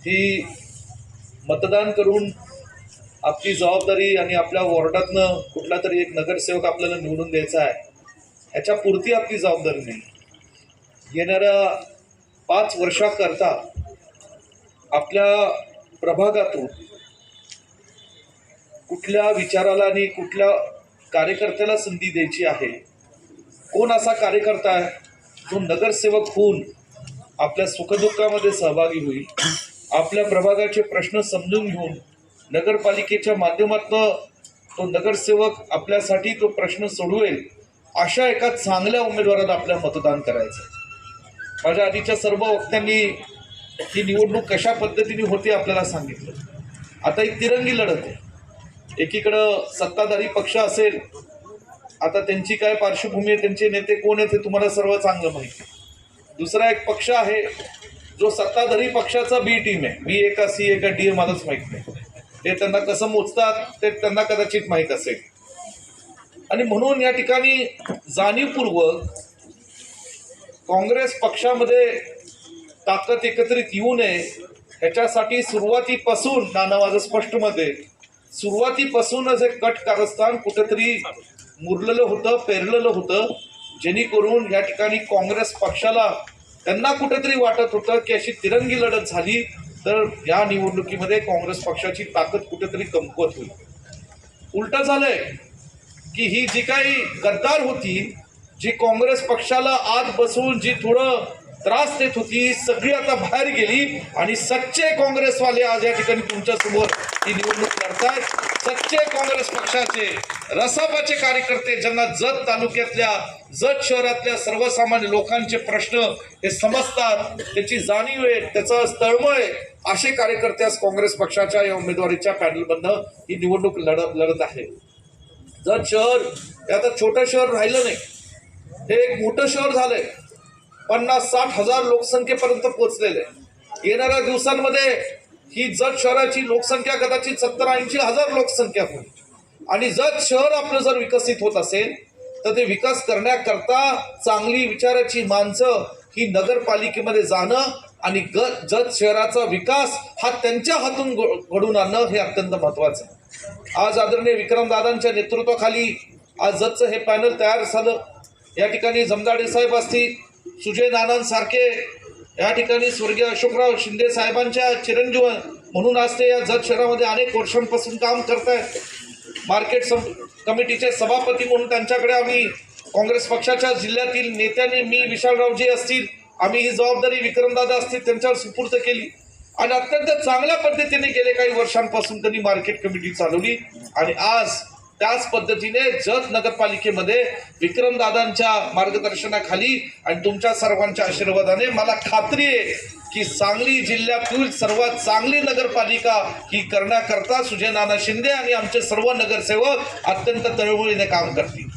ही मतदान करून आपली जबाबदारी आणि आपल्या वॉर्डातनं कुठला तरी एक नगरसेवक आपल्याला निवडून द्यायचा आहे ह्याच्या पुरती आपली जबाबदारी नाही. येणाऱ्या पाच वर्षाकरता आपल्या प्रभागातून कुठल्या विचाराला आणि कुठल्या कार्यकर्त्याला संधी द्यायची आहे कोण असा कार्यकर्ता आहे जो नगरसेवक होऊन आपल्या सुखदुःखामध्ये सहभागी होईल आपल्या प्रभागाचे प्रश्न समजून घेऊन नगरपालिकेच्या माध्यमातून तो नगरसेवक आपल्यासाठी तो प्रश्न सोडवेल अशा एका चांगल्या उमेदवाराला आपल्या मतदान करायचं आहे. माझ्या आधीच्या सर्व वक्त्यांनी ही निवडणूक कशा पद्धतीने होते आपल्याला सांगितलं. आता एक तिरंगी लढत आहे. एकीकडं सत्ताधारी पक्ष असेल आता त्यांची काय पार्श्वभूमी आहे त्यांचे नेते कोण आहेत हे तुम्हाला सर्व चांगलं माहिती दुसरा एक पक्ष आहे जो सत्ताधारी पक्षाचा बी टीम आहे. बी ए का सी ए का डी ए मलाच माहीत नाही. ते त्यांना कसं मोजतात ते त्यांना कदाचित माहीत असेल. आणि म्हणून या ठिकाणी जाणीवपूर्वक काँग्रेस पक्षामध्ये ताकद एकत्रित येऊ नये ह्याच्यासाठी सुरुवातीपासून नाना माझं स्पष्ट मत सुरुवातीपासूनच एक कट कारस्थान कुठेतरी मुरलेलं होतं पेरलेलं होतं जेणेकरून या ठिकाणी काँग्रेस पक्षाला त्यांना कुठेतरी वाटत होतं की अशी तिरंगी लढत झाली तर या निवडणुकीमध्ये काँग्रेस पक्षाची ताकद कुठेतरी कमकुवत होईल. उलट झालंय की ही जी काही गद्दार होती जी काँग्रेस पक्षाला आत बसवून जी थोडं त्रास देत होती सगळी आता बाहेर गेली आणि सच्चे काँग्रेसवाले आज या ठिकाणी तुमच्यासमोर ही निवडणूक लढतायत. सच्चे काँग्रेस पक्षाचे रसापाचे कार्यकर्ते ज्यांना जत तालुक्यातल्या जत शहरातल्या सर्वसामान्य लोकांचे प्रश्न हे समजतात त्याची जाणीव आहे त्याचं तळमळ आहे असे कार्यकर्ते आज काँग्रेस पक्षाच्या या उमेदवारीच्या पॅनलमधनं ही निवडणूक लढ लढत आहे. जत शहर हे आता छोटं शहर राहिलं नाही. हे एक मोठं शहर झालंय. पन्नास साठ हजार लोकसंख्येपर्यंत पोचलेलं आहे. येणाऱ्या दिवसांमध्ये ही जत शहराची लोकसंख्या कदाचित सत्तर ऐंशी हजार लोकसंख्या होईल. आणि जत शहर आपलं जर विकसित होत असेल तर ते विकास करण्याकरता चांगली विचाराची माणसं ही नगरपालिकेमध्ये जाणं आणि ग जत शहराचा विकास हा त्यांच्या हातून घडून आणणं हे अत्यंत महत्त्वाचं आहे. आज आदरणीय विक्रमदादांच्या नेतृत्वाखाली आज जतचं हे पॅनल तयार झालं. या ठिकाणी जमदाडे साहेब असतील सुजय नानांसारखे या ठिकाणी स्वर्गीय अशोकराव शिंदे साहेबांच्या चिरंजीव म्हणून आज ते या जत शहरामध्ये अनेक वर्षांपासून काम करत आहेत मार्केट सम कमिटीचे सभापती म्हणून त्यांच्याकडे आम्ही काँग्रेस पक्षाच्या जिल्ह्यातील नेत्यांनी मी विशालरावजी असतील आम्ही ही जबाबदारी विक्रमदादा असतील त्यांच्यावर सुपूर्द केली. आणि अत्यंत चांगल्या पद्धतीने गेले काही वर्षांपासून त्यांनी मार्केट कमिटी चालवली. आणि आज त्याच पद्धतीने जत नगरपालिकेमध्ये विक्रमदादांच्या मार्गदर्शनाखाली आणि तुमच्या सर्वांच्या आशीर्वादाने मला खात्री आहे की सांगली जिल्ह्यातील सर्वात चांगली नगरपालिका ही करण्याकरता सुजय नाना शिंदे आणि आमचे सर्व नगरसेवक अत्यंत तळमळीने काम करतील.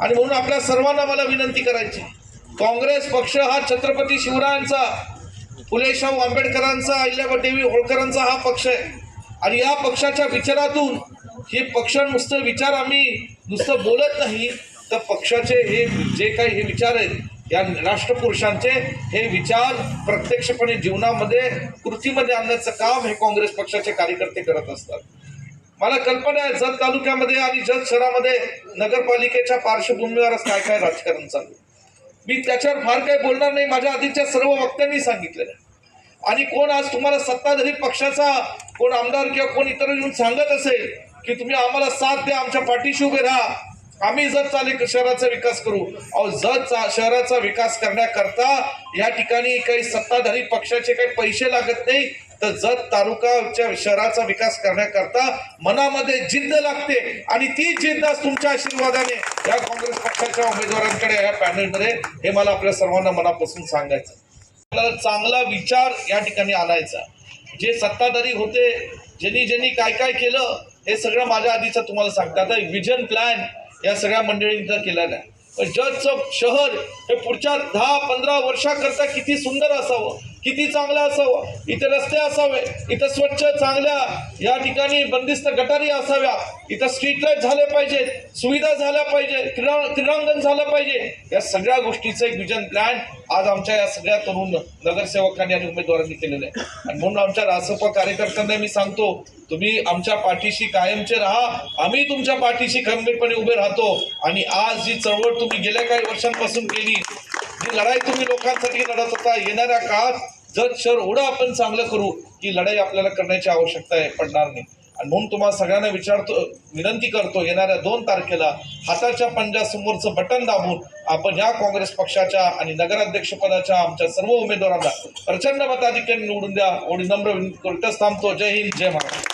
आणि म्हणून आपल्या सर्वांना मला विनंती करायची काँग्रेस पक्ष हा छत्रपती शिवरायांचा फुलेशाहू आंबेडकरांचा अहिल्यादेवी होळकरांचा हा पक्ष आहे. आणि या पक्षाच्या विचारातून हे पक्ष नुसतं विचार आम्ही नुसतं बोलत नाही तर पक्षाचे हे जे काही हे विचार आहेत या राष्ट्रपुरुषांचे हे विचार प्रत्यक्षपणे जीवनामध्ये कृतीमध्ये आणण्याचं काम हे काँग्रेस पक्षाचे कार्यकर्ते करत असतात. मला कल्पना आहे जत तालुक्यामध्ये आणि जत शहरामध्ये नगरपालिकेच्या पार्श्वभूमीवरच काय काय राजकारण चालू मी त्याच्यावर फार काही बोलणार नाही माझ्या आधीच्या सर्व वक्त्यांनी सांगितलेलं आणि कोण आज तुम्हाला सत्ताधारी पक्षाचा कोण आमदार किंवा कोण इतर येऊन सांगत असेल की तुम्ही आम्हाला साथ द्या आमच्या पाठीशी उभे राहा. आम्ही जत चालिक शहराचा विकास करू. अहो जत चा- शहराचा विकास करण्याकरता या ठिकाणी काही सत्ताधारी पक्षाचे काही पैसे लागत नाही. तर जत तालुकाच्या शहराचा विकास करण्याकरता मनामध्ये जिद्द लागते. आणि ती जिद्द तुमच्या आशीर्वादाने या काँग्रेस पक्षाच्या उमेदवारांकडे या पॅनलमध्ये हे मला आपल्या सर्वांना मनापासून सांगायचं आपल्याला चांगला विचार या ठिकाणी आणायचा जे सत्ताधारी होते ज्यांनी ज्यांनी काय काय केलं हे सगळं माझ्या आधीचं तुम्हाला सांगतं. आता विजन प्लॅन या सगळ्या मंडळींचा केलेला आहे पण जजचं शहर हे पुढच्या दहा पंधरा वर्षाकरता किती सुंदर असावं. किती चांगलं असावं? इथे रस्ते असावे इथं स्वच्छ चांगल्या या ठिकाणी बंदिस्त गटारी असाव्या. इथं स्ट्रीट लाइट झाले पाहिजेत सुविधा झाल्या पाहिजे क्रीडा क्रीडांगण झालं पाहिजे. या सगळ्या गोष्टीचं एक विजन प्लॅन आज आमच्या या सगळ्या तरुण नगरसेवकांनी आणि उमेदवारांनी केलेलं आहे. आणि म्हणून आमच्या रासपा कार्यकर्त्यांना मी सांगतो तुम्ही आमच्या पाठीशी कायमचे राहा आम्ही तुमच्या पाठीशी खंबीरपणे उभे राहतो. आणि आज जी चळवळ तुम्ही गेल्या काही वर्षांपासून केली जी लढाई तुम्ही लोकांसाठी लढत होता येणाऱ्या काळात जर शहर एवढं आपण चांगलं करू की लढाई आपल्याला करण्याची आवश्यकता आहे पडणार नाही. आणि म्हणून तुम्हाला सगळ्यांना विचारतो विनंती करतो येणाऱ्या दोन तारखेला हाताच्या पंजासमोरचं बटन दाबून आपण या काँग्रेस पक्षाच्या आणि नगराध्यक्षपदाच्या आमच्या सर्व उमेदवारांना प्रचंड मताधिक्याने निवडून द्या. एवढी नम्र विनंती करू थांबतो जय हिंद जय महाराष्ट्र.